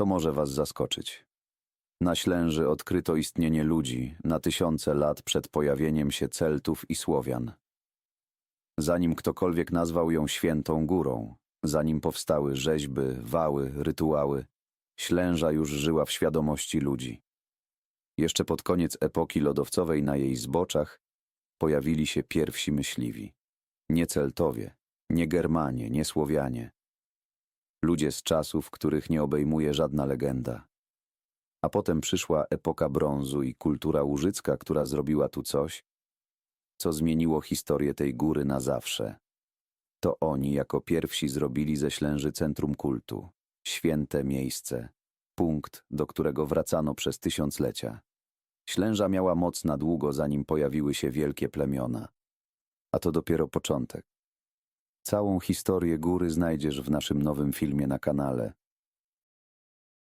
To może was zaskoczyć. Na Ślęży odkryto istnienie ludzi na tysiące lat przed pojawieniem się Celtów i Słowian. Zanim ktokolwiek nazwał ją świętą górą, zanim powstały rzeźby, wały, rytuały, Ślęża już żyła w świadomości ludzi. Jeszcze pod koniec epoki lodowcowej na jej zboczach pojawili się pierwsi myśliwi. Nie Celtowie, nie Germanie, nie Słowianie. Ludzie z czasów, których nie obejmuje żadna legenda. A potem przyszła epoka brązu i kultura łużycka, która zrobiła tu coś, co zmieniło historię tej góry na zawsze. To oni jako pierwsi zrobili ze Ślęży centrum kultu, święte miejsce, punkt, do którego wracano przez tysiąclecia. Ślęża miała moc na długo, zanim pojawiły się wielkie plemiona. A to dopiero początek. Całą historię góry znajdziesz w naszym nowym filmie na kanale.